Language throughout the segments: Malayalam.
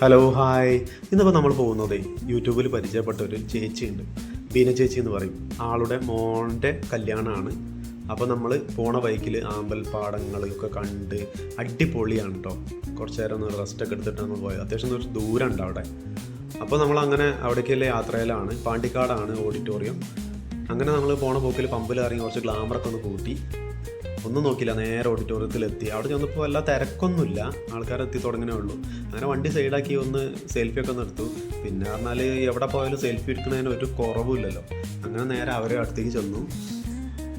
ഹലോ ഹായ് ഇന്നിപ്പോൾ നമ്മൾ പോകുന്നത് യൂട്യൂബിൽ പരിചയപ്പെട്ട ഒരു ചേച്ചിയുണ്ട്. ബീന ചേച്ചി എന്ന് പറയും. ആളുടെ മോന്റെ കല്യാണമാണ്. അപ്പോൾ നമ്മൾ പോണ ബൈക്കിൽ ആമ്പൽപ്പാടങ്ങളൊക്കെ കണ്ട് അടിപൊളിയാണ് കേട്ടോ കുറച്ച് നേരം ഒന്ന് റെസ്റ്റ് ഒക്കെ നമ്മൾ പോയത്. അത്യാവശ്യം കുറച്ച് ദൂരം ഉണ്ട് അവിടെ. അപ്പോൾ നമ്മൾ അങ്ങനെ അവിടേക്കുള്ള യാത്രയിലാണ്. പാണ്ടിക്കാടാണ് ഓഡിറ്റോറിയം അങ്ങനെ നമ്മൾ പോണ പോക്കിൽ പമ്പിൽ ഇറങ്ങി കുറച്ച് ഗ്ലാമറൊക്കെ ഒന്ന് കൂട്ടി. ഒന്നും നോക്കില്ല നേരെ ഓഡിറ്റോറിയത്തിൽ എത്തി അവിടെ ചെന്നപ്പോൾ വല്ല തിരക്കൊന്നുമില്ല. ആൾക്കാർ എത്തി തുടങ്ങണേ ഉള്ളൂ. അങ്ങനെ വണ്ടി സൈഡാക്കി ഒന്ന് സെൽഫി ഒക്കെ നിർത്തു. പിന്നെ പറഞ്ഞാൽ എവിടെ പോയാലും സെൽഫി എടുക്കുന്നതിന് ഒരു കുറവുമില്ലല്ലോ. അങ്ങനെ നേരെ അവരെ അടുത്തേക്ക് ചെന്നു.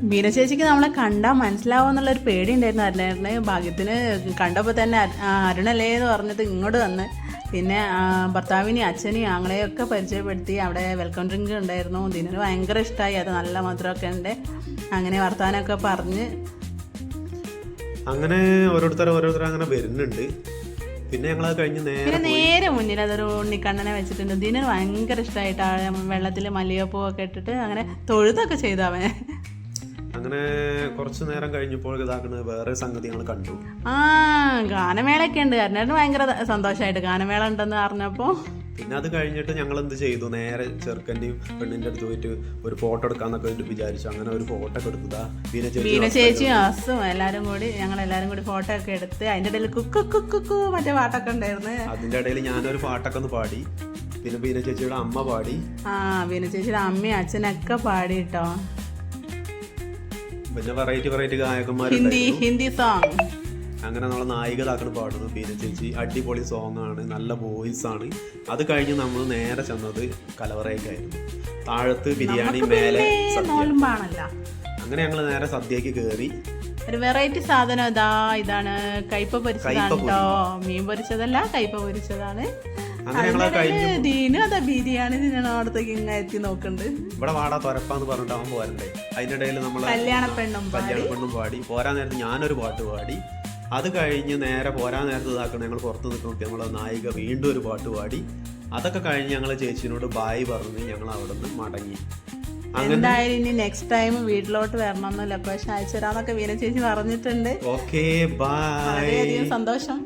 ബീന ചേച്ചിക്ക് നമ്മളെ കണ്ടാൽ മനസ്സിലാവും എന്നുള്ള ഒരു പേടി ഉണ്ടായിരുന്നു അരുണേട്ടന്. ഭാഗ്യത്തിന് കണ്ടപ്പോൾ തന്നെ അരു- അരുണല്ലേ എന്ന് പറഞ്ഞിട്ട് ഇങ്ങോട്ട് വന്ന്. പിന്നെ ഭർത്താവിനെയും അച്ഛനെയും ആങ്ങളെയൊക്കെ പരിചയപ്പെടുത്തി അവിടെ വെൽക്കം ഡ്രിങ്ക് ഉണ്ടായിരുന്നു. ദിനന് ഭയങ്കര ഇഷ്ടമായി അത് നല്ല മധുരമൊക്കെ ഉണ്ട്. അങ്ങനെ വർത്താനമൊക്കെ പറഞ്ഞ് അങ്ങനെ ഓരോരുത്തർ ഓരോരുത്തർ അങ്ങനെ വരുന്നുണ്ട്. പിന്നെ ഞങ്ങൾ കഴിഞ്ഞ് നേരെ നേരെ മുന്നിൽ അതൊരു ഉണ്ണിക്കണ്ണനെ വെച്ചിട്ടുണ്ട്. ഇതിന് ഭയങ്കര ഇഷ്ടമായിട്ട് വെള്ളത്തിൽ മല്ലികപ്പൂവൊക്കെ ഇട്ടിട്ട് അങ്ങനെ തൊഴുതൊക്കെ ചെയ്തു അങ്ങനെ കുറച്ച് നേരം കഴിഞ്ഞപ്പോൾ ഇതാക്കുന്നത് വേറെ സംഗതി ഞങ്ങൾ കണ്ടു. ആ ഗാനമേളയൊക്കെ ഉണ്ട്. അരുണേട്ടന് ഭയങ്കര സന്തോഷമായിട്ട് ഗാനമേള ഉണ്ടെന്ന് അറിഞ്ഞപ്പോൾ പിന്നെ അത് കഴിഞ്ഞിട്ട് ഞങ്ങൾ എന്ത് ചെയ്തു? നേരെ ചെറുക്കന്റെയും പെണ്ണിന്റെ അടുത്ത് പോയിട്ട് ഒരു ഫോട്ടോ എടുക്കാന്നൊക്കെ വിചാരിച്ചു. അങ്ങനെ ഒരു ഫോട്ടോ ഒക്കെ എടുത്തതാ ബീന ചേച്ചി ആസും എല്ലാവരും അസും എല്ലാരും കൂടി ഞങ്ങൾ എല്ലാരും കൂടി ഫോട്ടോ ഒക്കെ എടുത്ത് അതിന്റെ ഇടയിൽ കുക്കു കുക്കു കുക്കു മറ്റേ പാട്ടൊക്കെ ഉണ്ടായിരുന്നു. അതിന്റെ ഇടയിൽ ഞാനൊരു പാട്ടൊക്കെ ഒന്ന് പാടി. പിന്നെ ബീന ചേച്ചിയുടെ അമ്മ പാടി. ആ ബീന ചേച്ചിയുടെ അമ്മയും അച്ഛനൊക്കെ പാടി കേട്ടോ പിന്നെ variety variety Hindi Hindi song അങ്ങനെ നമ്മളെ നായികതാക്കണ് പാടുന്നു ബീന ചേച്ചി അടിപൊളി സോങ് ആണ് നല്ല വോയിസ് ആണ്. അത് കഴിഞ്ഞ് നമ്മൾ നേരെ ചെന്നത് കലവറയ്ക്കായിരുന്നു താഴത്ത് ബിരിയാണി മേലെ അങ്ങനെ ഞങ്ങൾ നേരെ സദ്യക്ക് കയറി ഒരു വെറൈറ്റി സാധനം ഇതാ ഇതാണ്. കയ്പ പൊരിച്ചതാണ് കേട്ടോ മീൻ പൊരിച്ചതല്ല കയ്പ പൊരിച്ചതാണ്. അതാ ബിരിയാണി തിന്നണ അവിടത്തേക്ക് ഇങ്ങനെ എത്തി നോക്കുന്നുണ്ട് ഇവിടെ വാടാ തുരപ്പാന്ന് പറഞ്ഞിട്ട് അവൻ പോരണ്ടേ? അതിനിടയിൽ നമ്മൾ കല്യാണ പെണ്ണും കല്യാണ പെണ്ണും പാടി. പോരാൻ നേരത്ത് ഞാനൊരു പാട്ട് പാടി. അത് കഴിഞ്ഞ് നേരെ പോരാൻ നേരത്ത് ഇതാക്കണം ഞങ്ങൾ പുറത്ത് നിൽക്കണം നമ്മളെ നായിക വീണ്ടും ഒരു പാട്ട് പാടി. അതൊക്കെ കഴിഞ്ഞ് ഞങ്ങൾ ചേച്ചിനോട് ബായ് പറഞ്ഞ് ഞങ്ങൾ അവിടെ നിന്ന് മടങ്ങി എന്തായാലും ഇനി നെക്സ്റ്റ് ടൈം വീട്ടിലോട്ട് വരണമെന്ന് പക്ഷെ അയച്ചു തരാന്നൊക്കെ വീര ചേച്ചി പറഞ്ഞിട്ടുണ്ട്. ഓക്കെ ബായ് വളരെയധികം സന്തോഷം.